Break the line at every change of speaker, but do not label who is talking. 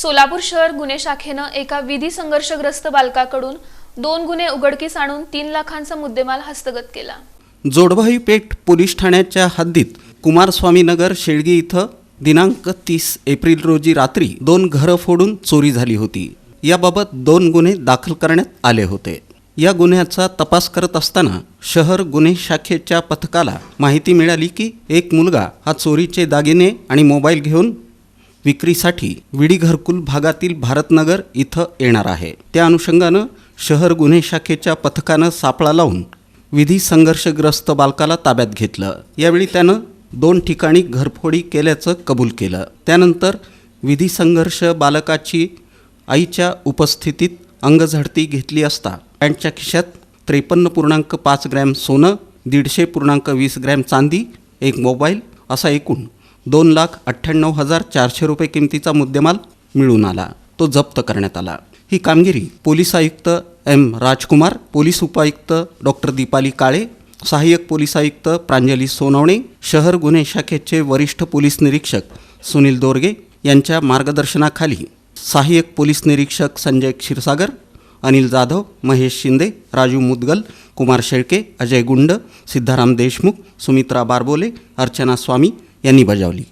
सोलापूर शहर गुन्हे शाखेनं एका विधी संघर्षग्रस्त बालकाकडून दोन गुन्हे उघडकीस आणून तीन लाखांचा मुद्देमाल हस्तगत केला.
जोडभाई पेठ पोलीस ठाण्याच्या हद्दीत कुमारस्वामी नगर शेळगी इथं दिनांक तीस एप्रिल रोजी रात्री दोन घरं फोडून चोरी झाली होती. याबाबत दोन गुन्हे दाखल करण्यात आले होते. या गुन्ह्याचा तपास करत असताना शहर गुन्हे शाखेच्या पथकाला माहिती मिळाली की एक मुलगा हा चोरीचे दागिने आणि मोबाईल घेऊन विक्रीसाठी विडी घरकुल भागातील भारतनगर इथं येणार आहे. त्या अनुषंगानं शहर गुन्हे शाखेच्या पथकानं सापळा लावून विधी संघर्षग्रस्त बालकाला ताब्यात घेतलं. यावेळी त्यानं दोन ठिकाणी घरफोडी केल्याचं कबूल केलं. त्यानंतर विधी संघर्ष बालकाची आईच्या उपस्थितीत अंगझडती घेतली असता पॅन्टच्या खिशात त्रेपन्न पूर्णांक पाच ग्रॅम सोनं दीडशे पूर्णांक वीस ग्रॅम चांदी एक मोबाईल असा एकूण दोन लाख अठ्ठ्याण्णव हजार चारशे रुपये किमतीचा मुद्देमाल मिळून आला. तो जप्त करण्यात आला. ही कामगिरी पोलीस आयुक्त एम राजकुमार पोलीस उपायुक्त डॉक्टर दीपाली काळे सहाय्यक पोलीस आयुक्त प्रांजली सोनवणे शहर गुन्हे शाखेचे वरिष्ठ पोलीस निरीक्षक सुनील दोरगे यांच्या मार्गदर्शनाखाली सहाय्यक पोलीस निरीक्षक संजय क्षीरसागर अनिल जाधव महेश शिंदे राजू मुदगल कुमार शेळके अजय गुंड सिद्धाराम देशमुख सुमित्रा बारबोले अर्चना स्वामी यांनी बजावली.